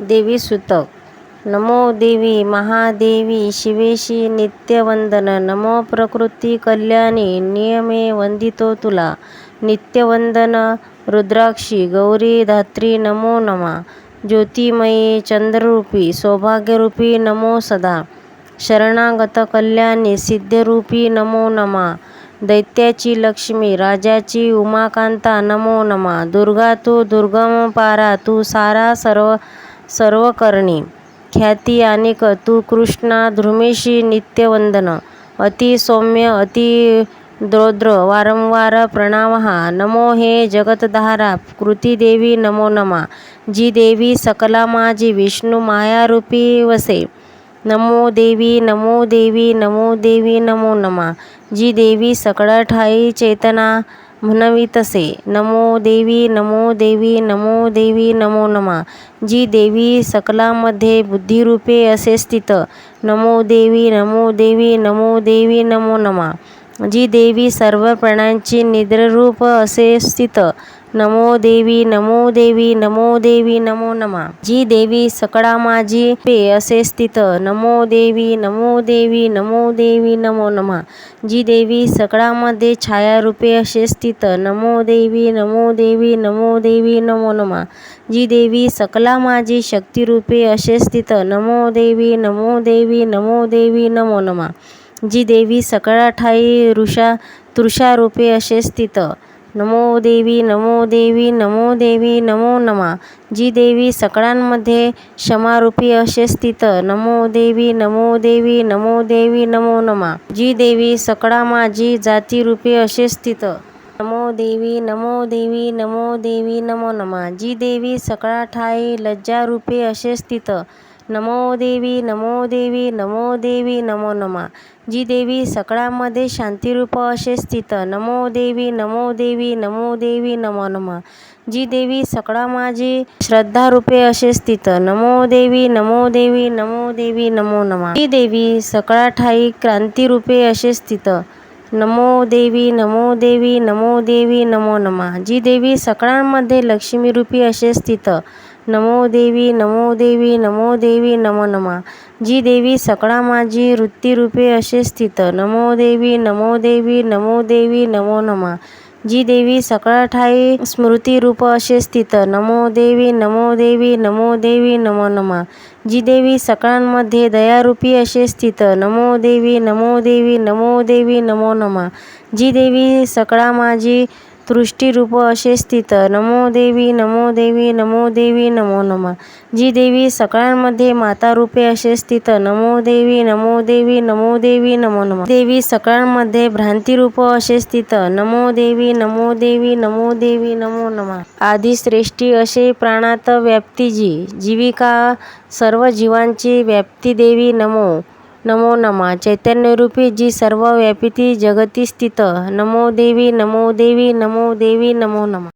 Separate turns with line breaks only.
देवी सुतक नमो देवी महादेवी शिवेशी नित्यवंदन. नमो प्रकृती कल्याणी नियमे वंदितो तुला. नित्यवंदन रुद्राक्षी गौरी धात्री नमो नमा. ज्योतिमयी चंद्ररूपी सौभाग्यरूपी नमो सदा. शरणागत कल्याणी सिद्धरूपी नमो नमा. दैत्याची लक्ष्मी राजाची उमाकांता नमो नमा. दुर्गा तू दुर्गम पारा तू सारा सर्व सर्वकर्णी ख्याती आणि तू कृष्णा धृमेशी नित्यवंदन अति सौम्य अति द्रौद्र वारंवार प्रणामहा नमो हे जगतधारा कृतीदेवी नमो नमा जी देवी सकला माझी विष्णू मायारूपी वसे नमो देवी नमो देवी नमो देवी नमो नमा जी देवी सकळ ठाई चेतना म्हणवितसे नमो देवी नमो देवी नमो देवी नमो नमा. जी देवी सकलामध्ये बुद्धिरूपे असे स्थित. नमो देवी नमो देवी नमो देवी नमो नमा. जी देवी सर्व प्राण्यांची निद्ररूप असे स्थित नमो देवी नमो देवी नमो देवी नमो नमा जी देवी सकळा माझी पे असे स्थित नमो देवी नमो देवी नमो देवी नमो नमा जी देवी सकळामध्ये छायारूपे असे स्थित नमो देवी नमो देवी नमो देवी नमो नमा जी देवी सकला माझी शक्तिरूपे असे स्थित नमो देवी नमो देवी नमो देवी नमो नमा जी देवी सकळा ठाई ऋषा तृषारूपे असे स्थित. नमो देवी नमो देवी नमो देवी नमो नमा. जी देवी सकळांमध्ये क्षमारूपी असे स्थित. नमो देवी नमो देवी नमो देवी नमो नमा. जी देवी सकळा माझी जातीरूपे असे स्थित. नमो देवी नमो देवी नमो देवी नमो नमा. जी देवी सकळा ठाई लज्जारूपे असे स्थित. नमो देवी नमो देवी नमो देवी नमो नमा. जी देवी सकळामध्ये शांतिरूप असे स्थित नमो देवी नमो देवी नमो देवी नमो नमा. जी देवी सकळा माझी श्रद्धारूपे असे स्थित नमो देवी नमो देवी नमो देवी नमो नमा. जी देवी सकळा ठाई क्रांतिरूपे असे स्थित नमो देवी नमो देवी नमो देवी नमो नमा. जी देवी सकळांमध्ये लक्ष्मीरूपी असे स्थित. नमो देवी नमो देवी नमो देवी नमो नमा. जी देवी सकळा माझी वृत्तीरूपे असे स्थित. नमो देवी नमो देवी नमो देवी नमो नमा. जी देवी सकळ ठाई स्मृतिरूप असे स्थित. नमो देवी नमो देवी नमो देवी नमो नमा. जी देवी सकळांमध्ये दयारूपी असे स्थित. नमो देवी नमो देवी नमो देवी नमो नमा. जी देवी सकळा माझी तृष्टीरूप असे स्थित. नमो देवी नमो देवी नमो देवी नमो नमा. जी देवी सकाळांमध्ये मातारूपे असे स्थित. नमो देवी नमो देवी नमो देवी नमो नमा. देवी सकाळांमध्ये भ्रांतिरूप असे स्थित. नमो देवी नमो देवी नमो देवी नमो नमा. आदिश्रेष्ठी असे प्राणात व्याप्ती जी. जीविका सर्व जीवांची व्याप्ती देवी नमो. नमो नमा. चैतन्यरूपी जी सर्व व्यापिती जगती स्थित. नमो देवी नमो देवी नमो देवी नमो नमा.